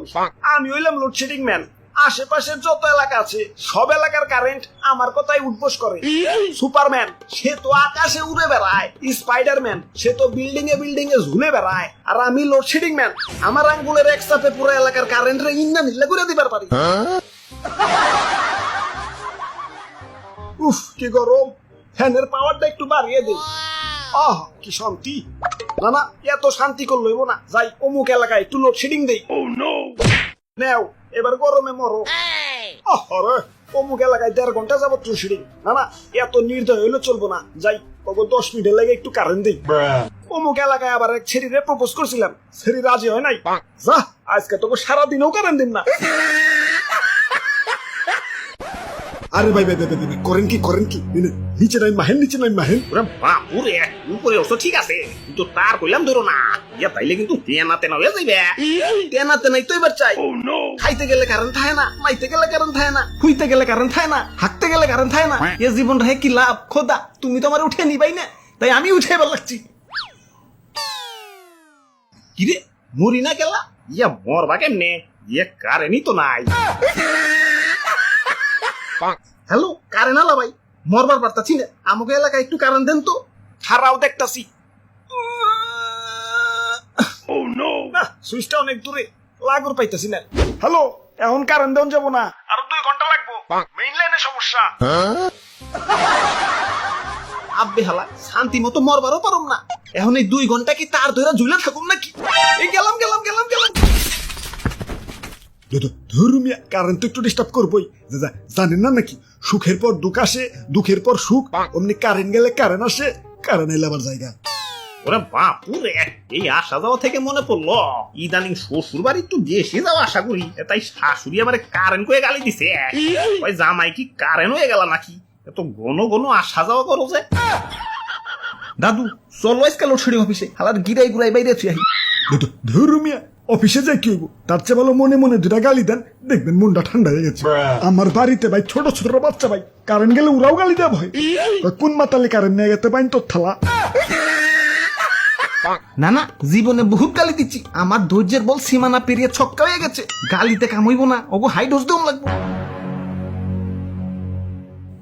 ওই আমি হইলাম লোডশেডিং ম্যান আশেপাশের যত এলাকা আছে সব এলাকার কারেন্ট আমার কথাই উদ্বোস করে। সুপারম্যান সে তো আকাশে উড়ে বেড়ায়। স্পাইডারম্যান সে তো বিল্ডিং এ বিল্ডিং এ ঝুলে বেড়ায়। আর আমি লোডশেডিং ম্যান আমার আঙ্গুলের একসাথে পুরো এলাকার কারেন্ট রে ইন্না নিলে করে দিবার পারি। উফ কি গরম। ফ্যানের পাওয়ারটা একটু বাড়িয়ে দিই। আহ কি শান্তি। না না এত শান্তি করল হইবো না। যাই অমুক এলাকায় একটু লোডশেডিং দেই। নেও এবার গরমে মরো। আরে অমুক এলাকায় দেড় ঘণ্টা যাবত লোডশেডিং না না এত নির্দয় হইলে চলবো না। যাই তবে দশ মিনিটের লাগে একটু কারেন্ট দিই। অমুক এলাকায় আবার এক ছেড়িরে প্রপোজ করছিলাম। ছেড়ি রাজি হয় নাই। যা আজকে তোকে সারাদিনও কারেন্ট দিন না। আরে ভাই ভাই ভাই করেন কি করেন কি? নিচে নাই মাহেন নিচে নাই মাহেন ওরে বাপুরে উপরে অবশ্য ঠিক আছে কিন্তু তার কইলাম ধরো না। ইয়া তাইলে কিন্তু তেনা তেনা হয়ে যাইবে। তেনাতে নাই তো এবার চাই। খাইতে গেলে কারেন্ট থাকে না মাইতে গেলে কারণ থাকে না খুইতে গেলে কারেন্ট থাকে না হাঁকতে গেলে কারেন্ট থাকে না। এ জীবন রে কি লাভ খোদা তুমি তো আমার উঠে নিবাই না তাই আমি উঠে এবার লাগছি। কিরে মরি না গেলা? ইয়া মরবা কেমনে? ইয়া কারেনি তো নাই। হ্যালো কারেন্ট আলা ভাই মরবার পারতাছি না আমাকে এলাকায় একটু কারেন্ট দেন তো। খারাও দেখতাছি। না সুইচটা অনেক দূরে লাগর পাইতাছি না। হ্যালো এখন কারেন্ট দেন যাব না। আরও দুই ঘণ্টা লাগবো। মেইন লাইনে সমস্যা। আব্বে হালা শান্তি মতো মরবারও পারুম না। এখন এই দুই ঘণ্টা কি তার ধরে ঝুলে থাকুম নাকি? এই গেলাম গেলাম। ধর্মিয়া কারেন্ট তো একটু ডিস্টার্ব করবোই। দাদা জানেন না নাকি? সুখের পর দুঃখ আসে দুঃখের পর সুখ অমনি কারেন্ট গেলে কারেন্ট আসে কারেন্ট এলে আবার জায়গা। ওরে বাপুরে এই আসা যাওয়া থেকে মনে পড়ল। ইদানিং শ্বশুর বাড়ি একটু বেশি যাওয়া আশা করি। তাই শাশুড়ি আমার কারেন্ট করে গালি দিছে। ওই জামাই কি কারেন্ট হয়ে গেল নাকি? এত ঘন ঘন আসা যাওয়া করো যে। দাদু চলো আজকাল লোডশেডিং অফিসে। হালার গিরাই গুড়াই বাইরে আছি আহি। ধর্মিয়া অফিসে যাই কি হইব তার চেয়ে ভালো মনে মনে দুটা গালি দেন দেখবেন মনটা ঠান্ডা হয়ে গেছে। আমার বাড়িতে ভাই ছোট ছোট বাচ্চা ভাই কারেন্ট গেলে ওরাও গালি দেওয়া ভয়। কোন মাতালে কারেন্ট নিয়ে গেতে পাইন তোর থালা? না না জীবনে বহুত গালি দিচ্ছি। আমার ধৈর্যের বল সীমানা পেরিয়ে ছক্কা হয়ে গেছে। গালিতে কামইব না ওগো হাই ডোজ দেওয়া লাগবে।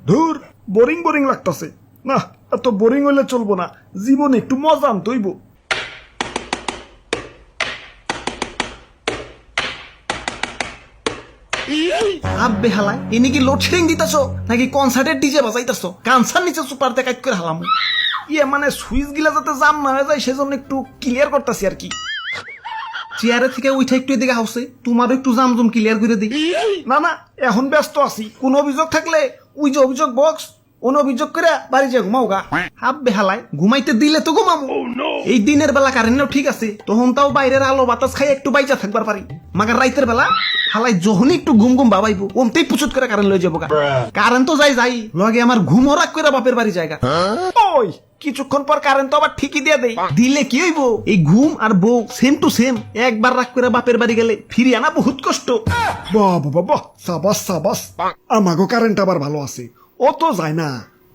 ধুর বোরিং বোরিং লাগতাছে। না এত বোরিং হইলে চলবো না। জীবনে একটু মজা আনতে আব্বে হালাই ইনি কি লোডশেডিং দিতেছো? নাকি কনসার্টের ডিজে বাজাইতেছো? কানসার নিচে সুপার দেখাই করে হালাম ইয়ে মানে সুইচ গিলা যাতে জাম না হয়ে যায় সেজন্য একটু ক্লিয়ার করতেছি আর কি। চেয়ারে থেকে উঠে একটু এদিকে হাউসে তোমারও একটু ক্লিয়ার করে দিই। না না এখন ব্যস্ত আছি। কোন অভিযোগ থাকলে ওই যে অভিযোগ বক্স কোন অভিযোগ করে বাড়ি যে ঘুমাও গা। হাব বেহালায় ঘুমাইতে দিলে তো ঘুমামো। এই দিনের বেলা কারেন্টও ঠিক আছে তখন তাও বাইরের আলো বাতাস খাই একটু বাইজা থাকবার পারি। মাগার রাইতের বেলা হালাই যখনই একটু ঘুম ঘুম বাবাইবো। ওমতেই পুচুত করে কারেন্ট লয়ে যাব কারেন্ট তো যাই যাই লগে আমার ঘুমও রাখ করে বাপের বাড়ি জায়গা ওই কিছুক্ষণ পর কারেন্ট তো আবার ঠিকই দিয়ে দেই। দিলে কি হইব? এই ঘুম আর বউ সেম টু সেম একবার রাগ করে বাপের বাড়ি গেলে ফিরে আনা বহুত কষ্ট। বাহ বাবা বাহ সাবাস সাবাস। আমাগো কারেন্ট আবার ভালো আছে। ও তো যায় না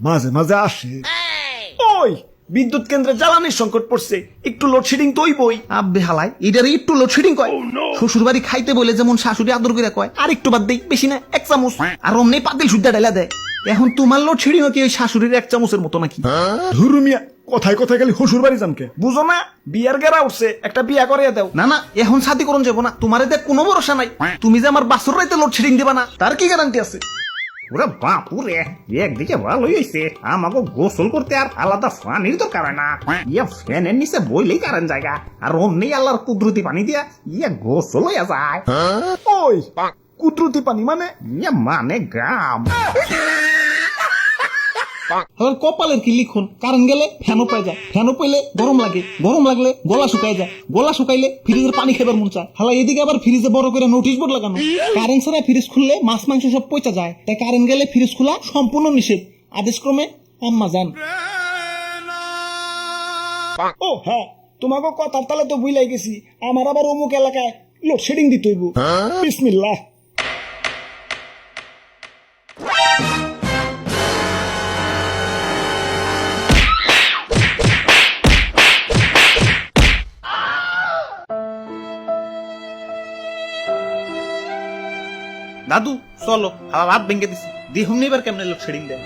মাঝে মাঝে আসে। ওই বিদ্যুৎ কেন্দ্রে জ্বালানির সংকট পড়ছে। একটু লোডশেডিং তো বই আব্বে হালাই এটারে একটু লোডশেডিং কয়। শ্বশুর বাড়ি খাইতে বলে যেমন শাশুড়ি আদর করে কয় আর একটু বাদ দেই বেশি না এক চামচ। আর অমনি পাতিল সুদ্ধা ঢেলা দেয়। এখন তোমার লোডশেডিং কি ওই শাশুড়ির এক চামচের মতো নাকি? ধুরুমিয়া কথায় কথায় খালি শ্বশুর বাড়ি জানকে বুঝো না বিয়ার গেরা উঠছে একটা বিয়া করে দাও। না না এখন শাদি করুন যাব না তোমার এতে কোনো ভরসা নাই। তুমি যে আমার বাসুর রাইতে লোডশেডিং দিবা না তার কি গ্যারান্টি আছে? ওরে বাপুরে একদিকে ভালোই হয়েছে আমাকে গোসল করতে আর আলাদা পানির দরকার হয় না। ইয়া ফ্যানের নিচে বইলেই কারেন জায়গা আর অমনি আল্লাহর কুদরতি পানি দিয়া ইয়া গোসল হইয়া যায়। ওই কুদরতি পানি মানে ইয়া মানে গাম আবার কপালের কি লিখন? কারেন্ট গেলে ফ্যানও পাই যায়। ফ্যানও পাইলে গরম লাগে। গরম লাগলে গলা শুকায় যায়। গলা শুকাইলে ফ্রিজের পানি খেবার মন চায়। হালা এদিকে আবার ফ্রিজে বড় করে নোটিশ বোর্ড লাগানো। কারেন্ট ছাড়া ফ্রিজ খুললে মাছ মাংস সব পচা যায়। তাই কারেন্ট গেলে ফ্রিজ খোলা সম্পূর্ণ নিষেধ। আদেশক্রমে আম্মা যান। ও হ্যাঁ। তোমাকে কথার তালে তো বুঝলাই গেছি। আমার আবার অমুক এলাকায় লোডশেডিং দিতে হইব। বিসমিল্লাহ। দাদু চলো হাওয়া ভাত ভেঙে দিছি। দেখুন এবার কেমনে লোডশেডিং দেয়